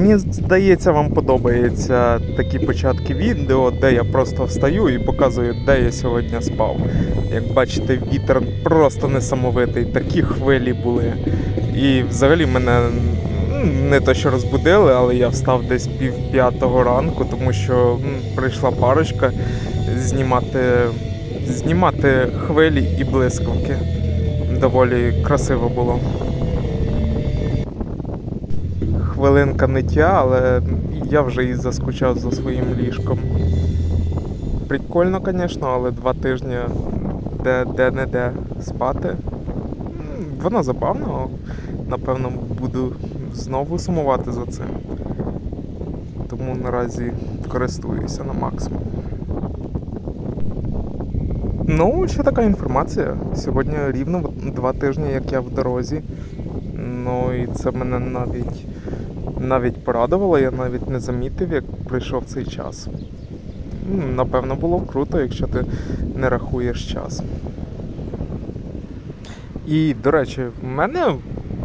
Мені здається, вам подобаються такі початки відео, де я просто встаю і показую, де я сьогодні спав. Як бачите, вітер просто несамовитий, такі хвилі були. І взагалі мене не то що розбудили, але я встав десь пів п'ятого ранку, тому що прийшла парочка знімати, знімати хвилі і блискавки. Доволі красиво було. Хвилинка ниття, але я вже і заскучав за своїм ліжком. Прикольно, звісно, але два тижні де, де де спати. Воно забавно. Напевно, буду знову сумувати за цим. Тому наразі користуюся на максимум. Ну, ще така інформація. Сьогодні рівно два тижні, як я в дорозі. Ну і це мене навіть навіть порадувало, я навіть не замітив, як прийшов цей час. Напевно, було б круто, якщо ти не рахуєш час. І, до речі, в мене,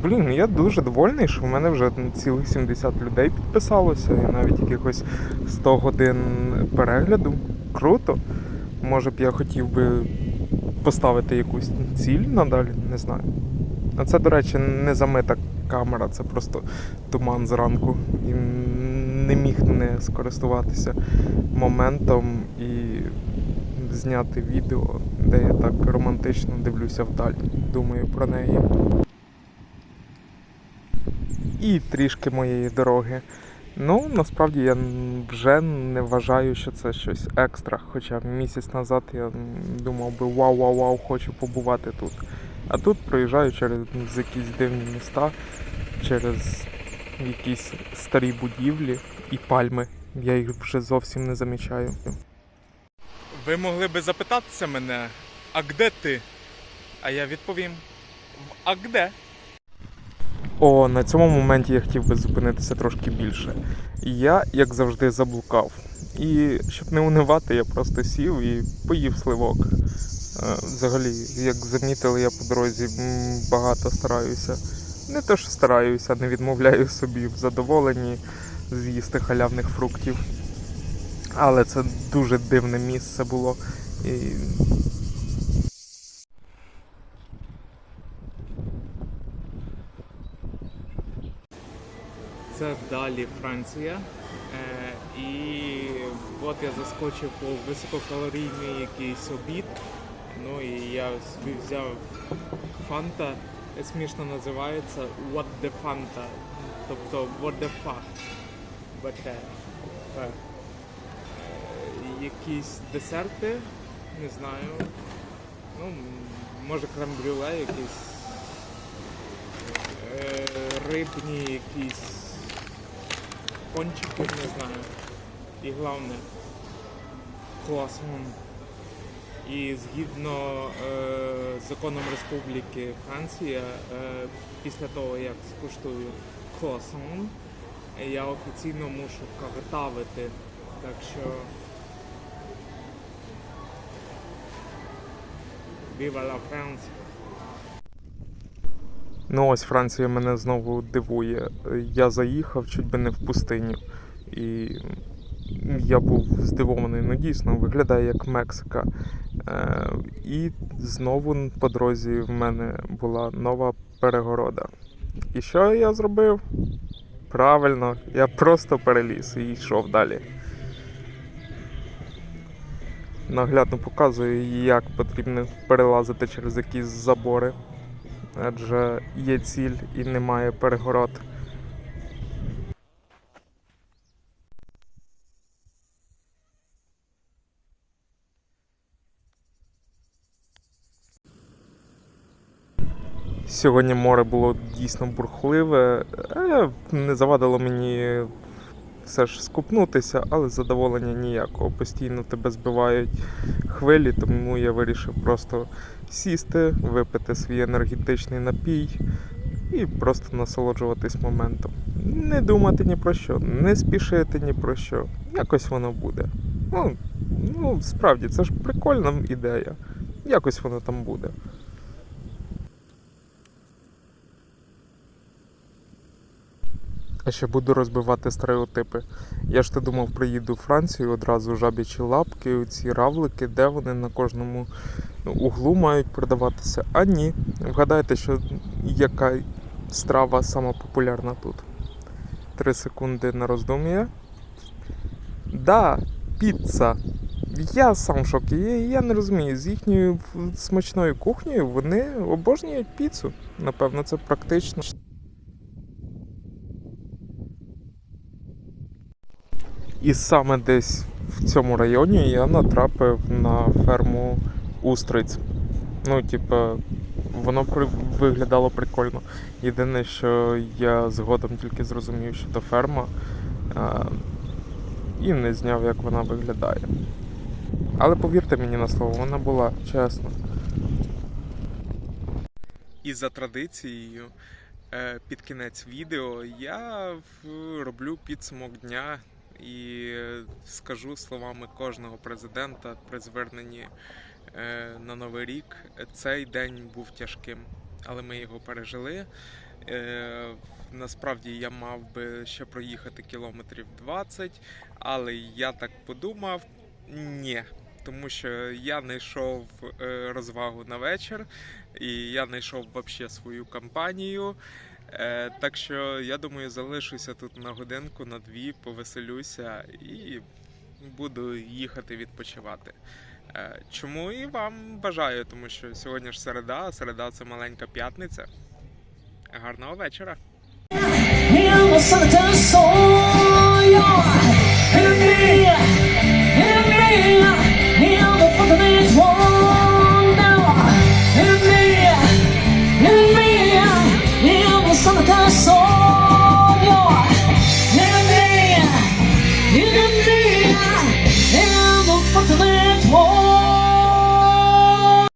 блін, я дуже довольний, що в мене вже цілих 70 людей підписалося, і навіть якихось 100 годин перегляду. Круто. Може б я хотів би поставити якусь ціль надалі, не знаю. А це, до речі, не замита камера, це просто туман зранку. І не міг не скористуватися моментом і зняти відео, де я так романтично дивлюся вдаль. Думаю про неї. І трішки моєї дороги. Ну, насправді я вже не вважаю, що це щось екстра. Хоча місяць назад я думав би вау, вау, вау, хочу побувати тут. А тут проїжджаю через якісь дивні міста, через якісь старі будівлі і пальми. Я їх вже зовсім не замічаю. Ви могли би запитатися мене, а де ти? А я відповім: а де? О, на цьому моменті я хотів би зупинитися трошки більше. Я, як завжди, заблукав. І щоб не унивати, я просто сів і поїв сливок. Е, Взагалі, як замітили, я по дорозі багато стараюся. Не те, що стараюся, не відмовляю собі в задоволенні з'їсти халявних фруктів. Але це дуже дивне місце було. І... Це далі Франція. Е, і от я заскочив по висококалорійний якийсь обід. Ну і я собі взяв фанта, смішно називається What the Fanta. Тобто What the fuck. But, е, якісь десерти, не знаю. Ну, може крем-брюле якісь. Е, рибні якісь пончики, не знаю. І головне круасан. І згідно е, законом Республіки Франція, е, після того як скуштую круасан, я офіційно мушу картавити. Так що Viva la France! Ну ось Франція мене знову дивує. Я заїхав чуть би не в пустиню. І я був здивований. Ну дійсно, виглядає як Мексика. Е, і знову по дорозі в мене була нова перегорода. І що я зробив? Правильно, я просто переліз і йшов далі. Наглядно показую, як потрібно перелазити через якісь забори адже є ціль і немає перегород. Сьогодні море було дійсно бурхливе, е, не завадило мені все ж скупнутися, але задоволення ніякого. Постійно тебе збивають хвилі, тому я вирішив просто сісти, випити свій енергетичний напій і просто насолоджуватись моментом. Не думати ні про що, не спішити ні про що. Якось воно буде. Ну, ну справді, це ж прикольна ідея. Якось воно там буде. А ще буду розбивати стереотипи. Я ж ти думав, приїду в Францію одразу жабячі лапки, ці равлики, де вони на кожному ну, углу мають продаватися. А ні. Вгадайте, що яка страва сама популярна тут. Три секунди на роздум'я. Да, піца. Я сам в шокі. Я, я не розумію, з їхньою смачною кухнею вони обожнюють піцу. Напевно, це практично. І саме десь в цьому районі я натрапив на ферму устриць. Ну, типа, воно виглядало прикольно. Єдине, що я згодом тільки зрозумів, що це ферма, а, і не зняв, як вона виглядає. Але повірте мені на слово, вона була чесно. І за традицією, е, під кінець відео я роблю підсумок дня і скажу словами кожного президента при зверненні е, на Новий рік. Цей день був тяжким, але ми його пережили. Е, Насправді я мав би ще проїхати кілометрів 20, але я так подумав, ні. Тому що я знайшов е, розвагу на вечір, і я знайшов взагалі свою компанію. Е, так що я думаю, залишуся тут на годинку, на дві, повеселюся і буду їхати відпочивати. Е, чому і вам бажаю, тому що сьогодні ж середа, а середа це маленька п'ятниця. Гарного вечора! Hear